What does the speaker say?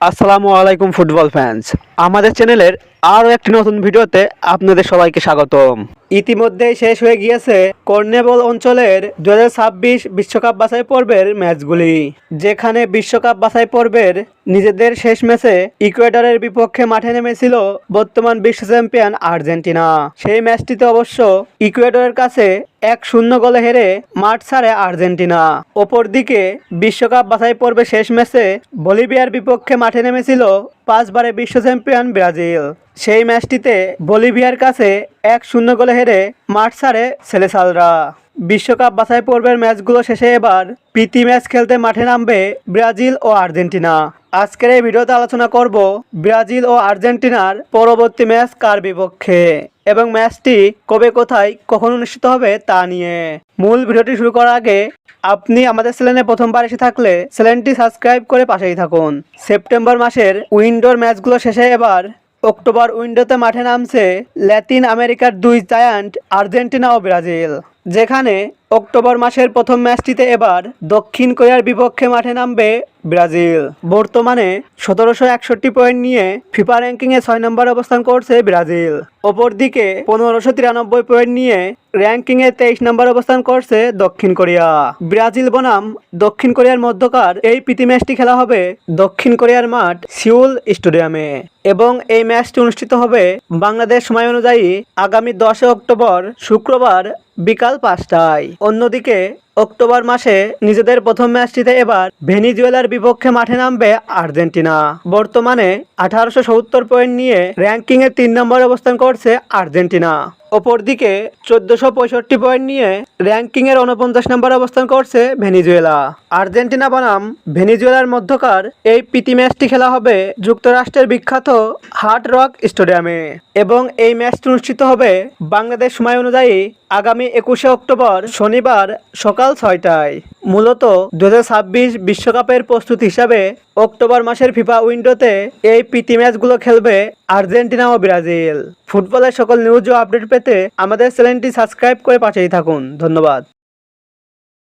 আসসালামু আলাইকুম football fans. আমাদের চ্যানেলের আরও একটি নতুন ভিডিওতে আপনাদের সবাইকে স্বাগতম। ইতিমধ্যেই শেষ হয়ে গিয়েছে কর্নেবল অঞ্চলের দু বিশ্বকাপ বাছাই পর্বের ম্যাচগুলি, যেখানে বিশ্বকাপ বাছাই পর্বের নিজেদের শেষ ম্যাচে ইকুয়েডরের বিপক্ষে মাঠে নেমেছিল বর্তমান বিশ্ব চ্যাম্পিয়ন আর্জেন্টিনা। সেই ম্যাচটিতে অবশ্য ইকুয়েডরের কাছে এক শূন্য গোলে হেরে মাঠ ছাড়ে আর্জেন্টিনা। অপরদিকে বিশ্বকাপ বাছাই পর্বে শেষ ম্যাচে বলিভিয়ার বিপক্ষে মাঠে নেমেছিল পাঁচবারে বিশ্ব চ্যাম্পিয়ন ব্রাজিল। সেই ম্যাচটিতে বলিভিয়ার কাছে এক শূন্য গোলে হেরে মাঠ ছাড়ে সেলেসালরা। বিশ্বকাপ বাছাই পর্বের ম্যাচগুলো শেষে এবার প্রীতি ম্যাচ খেলতে মাঠে নামবে ব্রাজিল ও আর্জেন্টিনা। আজকের এই ভিডিওতে আলোচনা করব ব্রাজিল ও আর্জেন্টিনার পরবর্তী ম্যাচ কার বিপক্ষে এবং ম্যাচটি কবে কোথায় কখন অনুষ্ঠিত হবে তা নিয়ে। মূল ভিডিওটি শুরু করার আগে আপনি আমাদের চ্যানেলে প্রথমবার এসে থাকলে চ্যানেলটি সাবস্ক্রাইব করে পাশেই থাকুন। সেপ্টেম্বর মাসের উইন্ডোর ম্যাচগুলো শেষে এবার অক্টোবর উইন্ডোতে মাঠে নামছে ল্যাতিন আমেরিকার দুই জায়ান্ট আর্জেন্টিনা ও ব্রাজিল। যেখানে অক্টোবর মাসের প্রথম ম্যাচটিতে এবার দক্ষিণ কোরিয়ার বিপক্ষে মাঠে নামবে ব্রাজিল। বর্তমানে সতেরোশো একষট্টি পয়েন্ট নিয়ে ফিফা র্যাঙ্কিংয়ে ছয় নম্বর অবস্থান করছে ব্রাজিল। অপরদিকে পনেরোশো তিরানব্বই পয়েন্ট নিয়ে র্যাঙ্কিংয়ে তেইশ নম্বর অবস্থান করছে দক্ষিণ কোরিয়া। ব্রাজিল বনাম দক্ষিণ কোরিয়ার মধ্যকার এই প্রীতি ম্যাচটি খেলা হবে দক্ষিণ কোরিয়ার মাঠ সিউল স্টেডিয়ামে এবং এই ম্যাচটি অনুষ্ঠিত হবে বাংলাদেশ সময় অনুযায়ী আগামী দশে অক্টোবর শুক্রবার বিকাল পাঁচটায়। অন্যদিকে অক্টোবর মাসে নিজেদের প্রথম ম্যাচটিতে এবার ভেনিজুয়েলার বিপক্ষে মাঠে নামবে আর্জেন্টিনা। বর্তমানে আঠারোশো সত্তর পয়েন্ট নিয়ে র্যাঙ্কিংয়ে তিন নম্বর অবস্থান করছে আর্জেন্টিনা। অপরদিকে চোদ্দশো পঁয়ষট্টি পয়েন্ট নিয়ে র্যাঙ্কিংয়ের উনপঞ্চাশ নম্বর অবস্থান করছে ভেনিজুয়েলা। আর্জেন্টিনা বনাম ভেনিজুয়েলার মধ্যকার এই প্রীতি ম্যাচটি খেলা হবে যুক্তরাষ্ট্রের বিখ্যাত হার্ড রক স্টেডিয়ামে এবং এই ম্যাচটি অনুষ্ঠিত হবে বাংলাদেশ সময় অনুযায়ী আগামী একুশে অক্টোবর শনিবার সকাল ছয়টায়। মূলত দু বিশ্বকাপের প্রস্তুতি হিসাবে অক্টোবর মাসের ফিফা উইন্ডোতে এই প্রীতি ম্যাচগুলো খেলবে আর্জেন্টিনা ও ব্রাজিল। ফুটবলের সকল নিউজ ও আপডেট পেতে আমাদের চ্যানেলটি সাবস্ক্রাইব করে পাঠিয়ে থাকুন। ধন্যবাদ।